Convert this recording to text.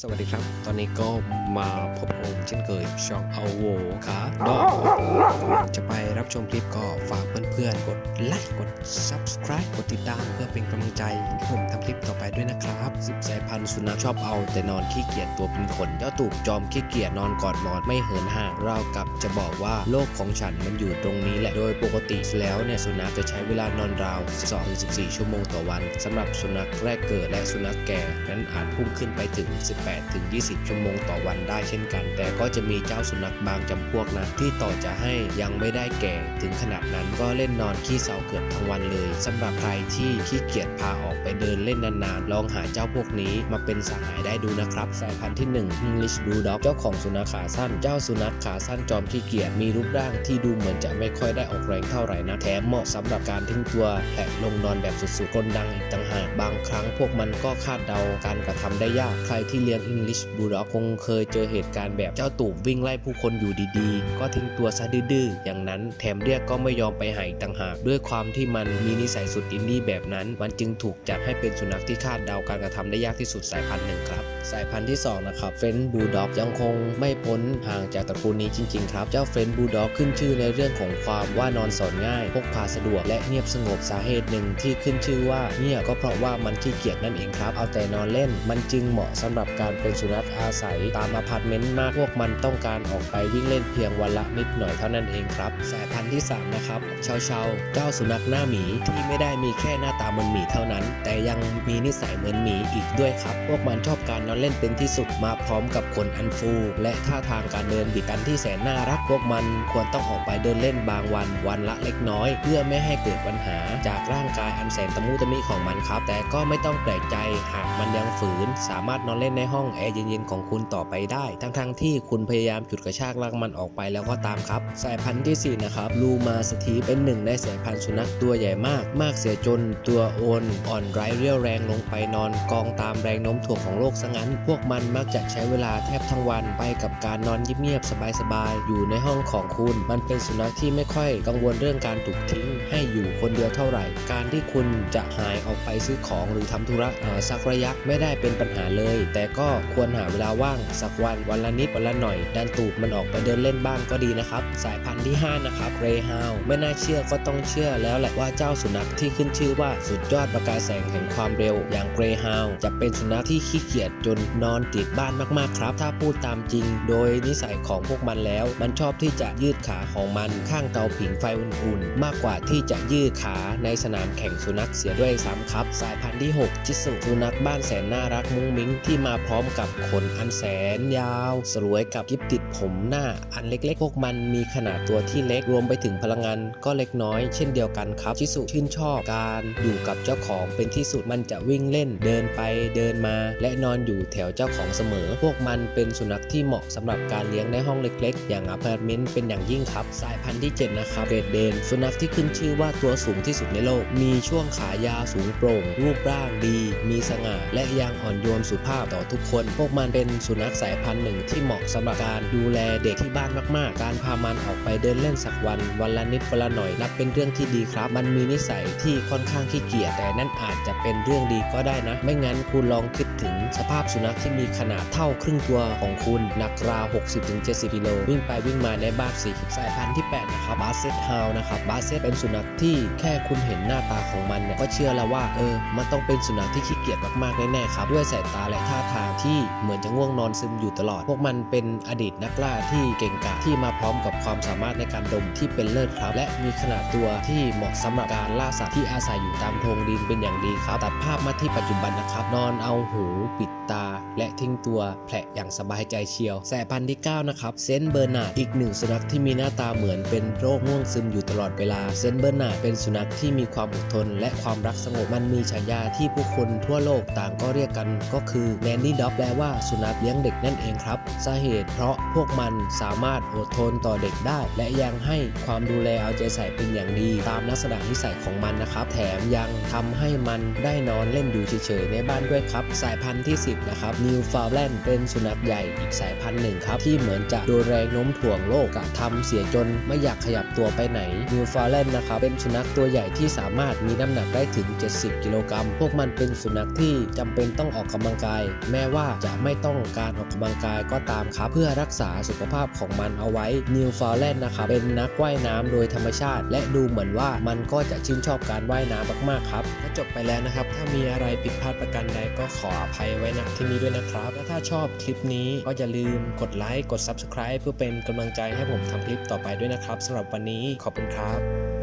สวัสดีครับ ตอนนี้ก็มาพบผมเช่นเคยช่องเอาโวขาดอกจะไปรับชมคลิปก็ฝากเพื่อนๆ กดไลค์กด subscribe กดติดตามเพื่อเป็นกำลังใจให้ผมทำคลิปต่อไปด้วยนะครับสิบสายพันธุ์สุนัขชอบเอา แต่นอนขี้เกียจตัวเป็นขนเจ้าตูบจอมขี้เกียจนอนกอดหมอนไม่เหินห่างเราวกับจะบอกว่าโลกของฉันมันอยู่ตรงนี้แหละโดยปกติแล้วเนี่ยสุนัขจะใช้เวลานอนราว 12-14 ชั่วโมงต่อวันสำหรับสุนัขแรกเกิดและสุนัขแก่นั้นอาจพุ่งขึ้นไปถึง18-20 ชั่วโมงต่อวันได้เช่นกัน แต่ก็จะมีเจ้าสุนัขบางจำพวกนะที่ต่อจะให้ยังไม่ได้แก่ถึงขนาดนั้นก็เล่นนอนขี้เสาเกือบทั้งวันเลยสำหรับใครที่ขี้เกียจพาออกไปเดินเล่นนานๆ ลองหาเจ้าพวกนี้มาเป็นสหายได้ดูนะครับ สายพันธุ์ที่ 1 English Bulldog เจ้าของสุนัขขาสั้น เจ้าสุนัขขาสั้นจอมขี้เกียจมีรูปร่างที่ดูเหมือนจะไม่ค่อยได้ออกแรงเท่าไหร่นะแถมเหมาะสำหรับการทิ้งตัวแผลลงนอนแบบสุดๆกลดังอีกต่างหากบางครั้งพวกมันก็คาดเดาการกระทำได้ยากใครที่เลียง English Bulldog คงเคยเจอเหตุการณ์แบบเจ้าตูบวิ่งไล่ผู้คนอยู่ดีๆ ก็ทิ้งตัวซะดื้อๆอย่างนั้นแถมเรียกก็ไม่ยอมไปหาอีกต่างหาก ด้วยความที่มันมีนิสัยสุดอินดี้แบบนั้น มันจึงถูกจัดให้เป็นสุนัขที่คาดเดาการกระทำได้ยากที่สุดสายพันธุ์หนึ่งครับ สายพันธุ์ที่สองนะครับเฟนบูลด็อกยังคงไม่พ้นห่างจากตระกูลนี้จริงๆครับ เจ้าเฟนบูลด็อกขึ้นชื่อในเรื่องของความว่านอนสอนง่ายพกพาสะดวกและเงียบสงบสาเหตุหนึ่งที่ขึ้นชื่อว่าเงียบก็เพราะว่ามันขี้เกียจนั่นเองครับเอาแต่นอนเล่นมันจึงเหมาะสำหรับการเป็นสุนัขอาศัยตามอพาร์ตเมนต์มากพวกมันต้องการออกไปวิ่งเล่นเพียงวันละนิดหน่อยเท่านั้นเองครับ สายพันธุ์ที่สามนะครับเชาเชาเจ้าสุนัขหน้าหมีที่ไม่ได้มีแค่หน้าตาเหมือนหมีเท่านั้น แต่ยังมีนิสัยเหมือนหมีอีกด้วยครับ พวกมันชอบการนอนเล่นเป็นที่สุดมาพร้อมกับขนอันฟู และท่าทางการเดินบิดกันที่แสนน่ารักพวกมันควรต้องออกไปเดินเล่นบางวัน วันละเล็กน้อย เพื่อไม่ให้เกิดปัญหา จากร่างกายอันแสนตะมุตะมิของมันครับ แต่ก็ไม่ต้องแปลกใจหากมันยังฝืน สามารถนอนเล่นในห้องแอร์เย็นของคุณต่อไปได้ ทั้งๆที่คุณพยายามจุดกระชากลากมันออกไปแล้วก็ตามครับ สายพันธุ์ที่สี่นะครับ ลูมาสตีเป็นหนึ่งในสายพันธุ์สุนัขตัวใหญ่มาก มากเสียจนตัวโอนอ่อนไร้เรี่ยวแรงลงไปนอนกองตามแรงโน้มถ่วงของโลกซะงั้น พวกมันมักจะใช้เวลาแทบทั้งวันไปกับการนอนเงียบๆสบายๆอยู่ในห้องของคุณ มันเป็นสุนัขที่ไม่ค่อยกังวลเรื่องการถูกทิ้ง ให้อยู่คนเดียวเท่าไหร่ การที่คุณจะหายออกไปซื้อของหรือทำธุระสักระยะไม่ได้เป็นปัญหาเลย แต่ก็ควรหาเวลาว่างสักวันวันละนิดวันละหน่อย ดันตูดมันออกไปเดินเล่นบ้างก็ดีนะครับ สายพันธุ์ที่ห้านะครับเรฮาวไม่น่าเชื่อก็ต้องเชื่อแล้วแหละว่าเจ้าสุนัขที่ขึ้นชื่อว่าสุดยอดประกายแสงแห่งความเร็ว อย่างเกรฮาวจะเป็นสุนัขที่ขี้เกียจจนนอนติดบ้านมากๆครับ ถ้าพูดตามจริง โดยนิสัยของพวกมันแล้ว มันชอบที่จะยืดขาของมันข้างเตาผิงไฟอุ่นๆ มากกว่าที่จะยืดขาในสนามแข่งสุนัขเสียด้วยซ้ำครับ สายพันธุ์ที่ 6 จิสุสุนัขบ้านแสนน่ารักมุ้งมิ้งที่มาพร้อมกับขนอันแสนยาว สลวยกับกิบติด ผมหน้าอันเล็กๆ พวกมันมีขนาดตัวที่เล็กรวมไปถึงพลังงานก็เล็กน้อยเช่นเดียวกันครับจิสุชื่นชอบการอยู่กับเจ้าของเป็นที่สุดมันจะวิ่งเล่น เดินไปเดินมา และนอนอยู่แถวเจ้าของเสมอ พวกมันเป็นสุนัขที่เหมาะสำหรับการเลี้ยงในห้องเล็ก ๆ อย่างอพาร์ตเมนต์เป็นอย่างยิ่งครับ สายพันธุ์ที่ 7 นะครับเรดเดน สุนัขที่ขึ้นชื่อว่าตัวสูงที่สุดในโลก มีช่วงขายาวสูงโปร่ง รูปร่างดี มีสง่า และยังอ่อนโยนสุภาพต่อทุกคน พวกมันเป็นสุนัขสายพันธุ์หนึ่งที่เหมาะสำหรับการดููแลเด็กที่บ้านมาก ๆ การพามันออกไปเดินเล่นสักวัน วันละนิดวันละหน่อยนับเป็นเรื่องที่ดีครับ มันมีนิสัยที่ค่อนข้างขี้เกียจแต่นั่นอาจจะเป็นเรื่องดีก็ได้นะ ไม่งั้นคุณลองคิดถึงสภาพสุนัขที่มีขนาดเท่าครึ่งตัวของคุณหนักราว 60-70กิโลวิ่งไปวิ่งมาในบ้านสีสายพันธุ์ที่ 8 นะครับบาสเซตฮาวนะครับบาสเซตเป็นสุนัขที่แค่คุณเห็นหน้าตาของมันเนี่ยก็เชื่อแล้วว่าเออ มันต้องเป็นสุนัขที่ขี้เกียจมากๆแน่ๆครับด้วยสายตาและท่าทางที่เหมือนจะง่วงนอนซึมอยู่ตลอด พวกมันเป็นอดีตนักกล่าที่เก่งกาจที่มาพร้อมกับความสามารถในการดมที่เป็นเลิศครับ และมีขนาดตัวที่เหมาะสำหรับการล่าสัตว์ที่อาศัยอยู่ตามโพรงดินเป็นอย่างดีครับ ตัดภาพมาที่ปัจจุบันนะครับ นอนเอาหูปิดตา และทิ้งตัวแผลอย่างสบายใจเชียวสายพันธุ์ที่ 9 นะครับเซนเบอร์นาอีกหนึ่งสุนัขที่มีหน้าตาเหมือนเป็นโรคง่วงซึมอยู่ตลอดเวลาเซนเบอร์นาเป็นสุนัขที่มีความอดทน และความรักสงบมันมีฉายาที่ผู้คนทั่วโลกต่างก็เรียกกัน ก็คือแมนนี่ด็อกแปลว่าสุนัขเลี้ยงเด็กนั่นเองครับสาเหตุเพราะพวกมันสามารถอดทนต่อเด็กได้ และยังให้ความดูแลเอาใจใส่เป็นอย่างดี ตามลักษณะนิสัยของมันนะครับ แถมยังทำให้มันได้นอนเล่นอยู่เฉยๆในบ้านด้วยครับ สายพันธุ์ที่ 10 นะครับนิวฟาวแลนด์เป็นสุนัขใหญ่อีกสายพันธุ์หนึ่งครับ ที่เหมือนจะโดนแรงโน้มถ่วงโลกกะทำเสียจนไม่อยากขยับตัวไปไหนนิวฟาวแลนด์นะครับเป็นสุนัขตัวใหญ่ที่สามารถมีน้ำหนักได้ถึง 70 กิโลกรัม พวกมันเป็นสุนัขนัขที่จำเป็นต้องออกกำลังกาย แม้ว่าจะไม่ต้องการออกกำลังกายก็ตามครับเพื่อรักษาสุขภาพของมันเอาไว้นิวฟาวแลนด์นะครับเป็นนักว่ายน้ำโดยธรรมชาติ และดูเหมือนว่ามันก็จะชื่นชอบการว่ายน้ำมากๆครับก็จบไปแล้วนะครับ ถ้ามีอะไรผิดพลาดประการใดก็ขออภัยไว้ณที่นี้ด้วยนะครับ และถ้าชอบคลิปนี้ก็อย่าลืมกดไลค์กด Subscribe เพื่อเป็นกำลังใจให้ผมทำคลิปต่อไปด้วยนะครับสำหรับวันนี้ขอบคุณครับ